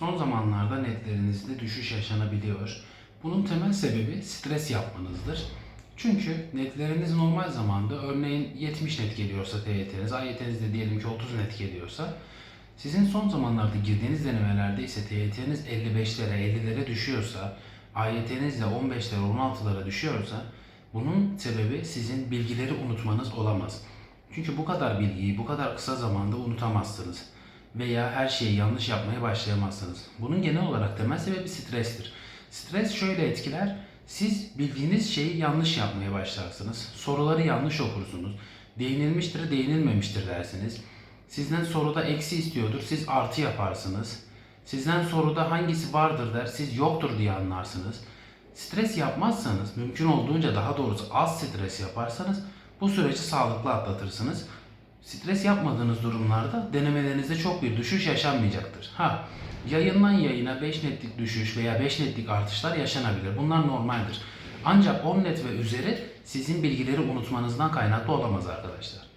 Son zamanlarda netlerinizde düşüş yaşanabiliyor. Bunun temel sebebi stres yapmanızdır. Çünkü netleriniz normal zamanda örneğin 70 net geliyorsa TYT'niz, AYT'niz de diyelim ki 30 net geliyorsa sizin son zamanlarda girdiğiniz denemelerde ise TYT'niz 55'lere, 50'lere düşüyorsa, AYT'niz de 15'lere, 16'lara düşüyorsa bunun sebebi sizin bilgileri unutmanız olamaz. Çünkü bu kadar bilgiyi bu kadar kısa zamanda unutamazsınız veya her şeyi yanlış yapmaya başlayamazsınız. Bunun genel olarak temel sebebi strestir. Stres şöyle etkiler. Siz bildiğiniz şeyi yanlış yapmaya başlarsınız. Soruları yanlış okursunuz. Değinilmiştir, değinilmemiştir dersiniz. Sizden soruda eksi istiyordur, siz artı yaparsınız. Sizden soruda hangisi vardır der, siz yoktur diye anlarsınız. Stres yapmazsanız, mümkün olduğunca daha doğrusu az stres yaparsanız bu süreci sağlıklı atlatırsınız. Stres yapmadığınız durumlarda denemelerinizde çok bir düşüş yaşanmayacaktır. Ha, yayından yayına 5 netlik düşüş veya 5 netlik artışlar yaşanabilir. Bunlar normaldir. Ancak 10 net ve üzeri sizin bilgileri unutmanızdan kaynaklı olamaz arkadaşlar.